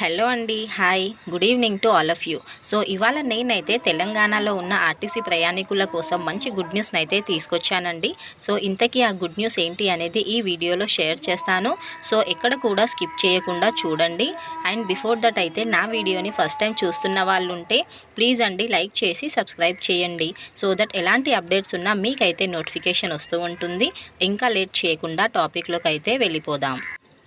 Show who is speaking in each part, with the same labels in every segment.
Speaker 1: Hello అండి hi. Good evening to all of you. So ఇవాళ నేనైతే తెలంగాణలో ఉన్న ఆర్టీసీ ప్రయాణికుల కోసం మంచి గుడ్ న్యూస్ని అయితే తీసుకొచ్చానండి. సో ఇంతకీ ఆ గుడ్ న్యూస్ ఏంటి అనేది ఈ వీడియోలో షేర్ చేస్తాను. సో ఎక్కడ కూడా స్కిప్ చేయకుండా చూడండి. అండ్ బిఫోర్ దట్ అయితే నా వీడియోని ఫస్ట్ టైం చూస్తున్న వాళ్ళు ఉంటే ప్లీజ్ అండి లైక్ చేసి సబ్స్క్రైబ్ చేయండి. సో దట్ ఎలాంటి అప్డేట్స్ ఉన్నా మీకైతే నోటిఫికేషన్ వస్తూ ఉంటుంది. ఇంకా లేట్ చేయకుండా టాపిక్లోకి అయితే వెళ్ళిపోదాం.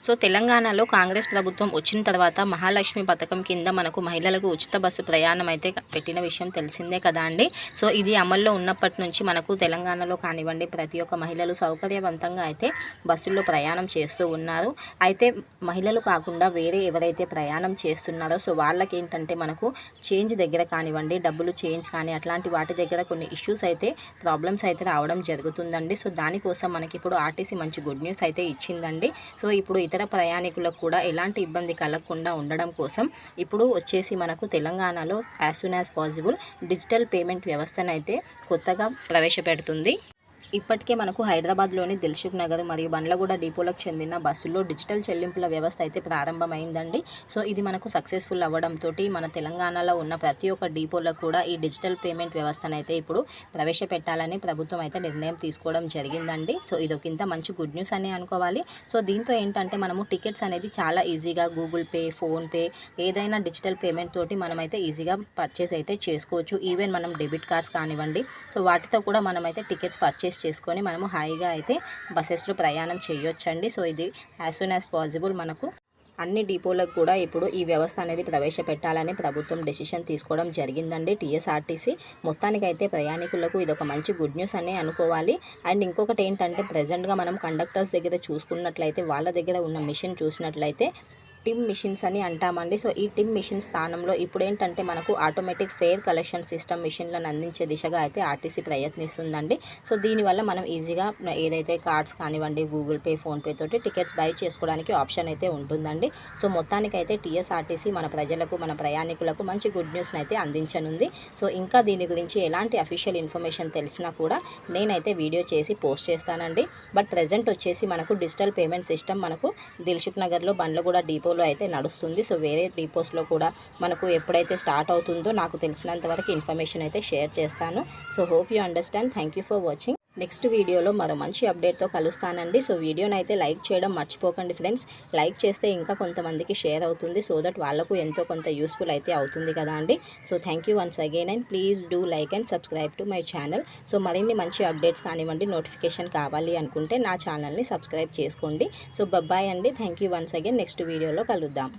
Speaker 1: సో తెలంగాణలో కాంగ్రెస్ ప్రభుత్వం వచ్చిన తర్వాత మహాలక్ష్మి పథకం కింద మనకు మహిళలకు ఉచిత బస్సు ప్రయాణం అయితే పెట్టిన విషయం తెలిసిందే కదా అండి. సో ఇది అమల్లో ఉన్నప్పటి నుంచి మనకు తెలంగాణలో కానివ్వండి ప్రతి ఒక్క మహిళలు సౌకర్యవంతంగా అయితే బస్సుల్లో ప్రయాణం చేస్తూ ఉన్నారు. అయితే మహిళలు కాకుండా వేరే ఎవరైతే ప్రయాణం చేస్తున్నారో సో వాళ్ళకి ఏంటంటే మనకు చేంజ్ దగ్గర కానివ్వండి డబ్బులు చేంజ్ కానీ అట్లాంటి వాటి దగ్గర కొన్ని ఇష్యూస్ అయితే ప్రాబ్లమ్స్ అయితే రావడం జరుగుతుందండి. సో దానికోసం మనకి ఇప్పుడు ఆర్టీసీ మంచి గుడ్ న్యూస్ అయితే ఇచ్చిందండి. సో ఇప్పుడు ఇతర ప్రయాణికులకు కూడా ఎలాంటి ఇబ్బంది కలగకుండా ఉండడం కోసం ఇప్పుడు వచ్చేసి మనకు తెలంగాణలో as soon as possible digital payment వ్యవస్థనైతే కొత్తగా ప్రవేశపెడుతుంది. ఇప్పటికే మనకు హైదరాబాద్లోని దిల్సుఖ్ నగర్ మరియు బండ్లగూడ డిపోలకు చెందిన బస్సుల్లో డిజిటల్ చెల్లింపుల వ్యవస్థ అయితే ప్రారంభమైందండి. సో ఇది మనకు సక్సెస్ఫుల్ అవ్వడంతో మన తెలంగాణలో ఉన్న ప్రతి ఒక్క డిపోలకు కూడా ఈ డిజిటల్ పేమెంట్ వ్యవస్థను అయితే ఇప్పుడు ప్రవేశపెట్టాలని ప్రభుత్వం అయితే నిర్ణయం తీసుకోవడం జరిగిందండి. సో ఇది ఒక మంచి గుడ్ న్యూస్ అని అనుకోవాలి. సో దీంతో ఏంటంటే మనము టికెట్స్ అనేది చాలా ఈజీగా గూగుల్ పే ఫోన్పే ఏదైనా డిజిటల్ పేమెంట్ తోటి మనమైతే ఈజీగా పర్చేస్ అయితే చేసుకోవచ్చు. ఈవెన్ మనం డెబిట్ కార్డ్స్ కానివ్వండి. సో వాటితో కూడా మనమైతే టికెట్స్ పర్చేస్ చేసుకొని మనము హాయిగా అయితే బస్సెస్లో ప్రయాణం చేయొచ్చండి. సో ఇది యాజ్ సూన్ యాజ్ పాసిబుల్ మనకు అన్ని డిపోలకు కూడా ఇప్పుడు ఈ వ్యవస్థ అనేది ప్రవేశపెట్టాలని ప్రభుత్వం డెసిషన్ తీసుకోవడం జరిగిందండి. టీఎస్ఆర్టీసీ మొత్తానికైతే ప్రయాణికులకు ఇది ఒక మంచి గుడ్ న్యూస్ అనే అనుకోవాలి. అండ్ ఇంకొకటి ఏంటంటే ప్రజెంట్గా మనం కండక్టర్స్ దగ్గర చూసుకున్నట్లయితే వాళ్ళ దగ్గర ఉన్న మిషన్ చూసినట్లయితే టిమ్ మిషన్స్ అని అంటామండి. సో ఈ టిమ్ మిషన్ స్థానంలో ఇప్పుడు ఏంటంటే మనకు ఆటోమేటిక్ ఫేర్ కలెక్షన్ సిస్టమ్ మిషన్లను అందించే దిశగా అయితే ఆర్టీసీ ప్రయత్నిస్తుందండి. సో దీనివల్ల మనం ఈజీగా ఏదైతే కార్డ్స్ కానివ్వండి గూగుల్ పే ఫోన్పే తోటి టికెట్స్ బై చేసుకోవడానికి ఆప్షన్ అయితే ఉంటుందండి. సో మొత్తానికైతే టీఎస్ఆర్టీసీ మన ప్రజలకు మన ప్రయాణికులకు మంచి గుడ్ న్యూస్ని అయితే అందించనుంది. సో ఇంకా దీని గురించి ఎలాంటి అఫీషియల్ ఇన్ఫర్మేషన్ తెలిసినా కూడా నేనైతే వీడియో చేసి పోస్ట్ చేస్తానండి. బట్ ప్రజెంట్ వచ్చేసి మనకు డిజిటల్ పేమెంట్ సిస్టమ్ మనకు దిల్సుఖ్ నగర్లో బండ్లగూడ డిపో డిపోలో అయితే నడుస్తుంది. సో వేరే డిపోస్లో కూడా మనకు ఎప్పుడైతే స్టార్ట్ అవుతుందో నాకు తెలిసినంత వరకు ఇన్ఫర్మేషన్ అయితే షేర్ చేస్తాను. So hope you understand. Thank you for watching. Next వీడియోలో మరో మంచి అప్డేట్తో కలుస్తానండి. సో వీడియోని అయితే లైక్ చేయడం మర్చిపోకండి ఫ్రెండ్స్. లైక్ చేస్తే ఇంకా కొంతమందికి షేర్ అవుతుంది. సో దట్ వాళ్ళకు ఎంతో కొంత యూస్ఫుల్ అయితే అవుతుంది కదా అండి. So thank you once again and please do like and subscribe to my channel. So మరిన్ని మంచి అప్డేట్స్ కానివ్వండి నోటిఫికేషన్ కావాలి అనుకుంటే నా ఛానల్ని సబ్స్క్రైబ్ చేసుకోండి. సో బబ్బాయ్ అండి. Thank you once again. Next వీడియోలో కలుద్దాం.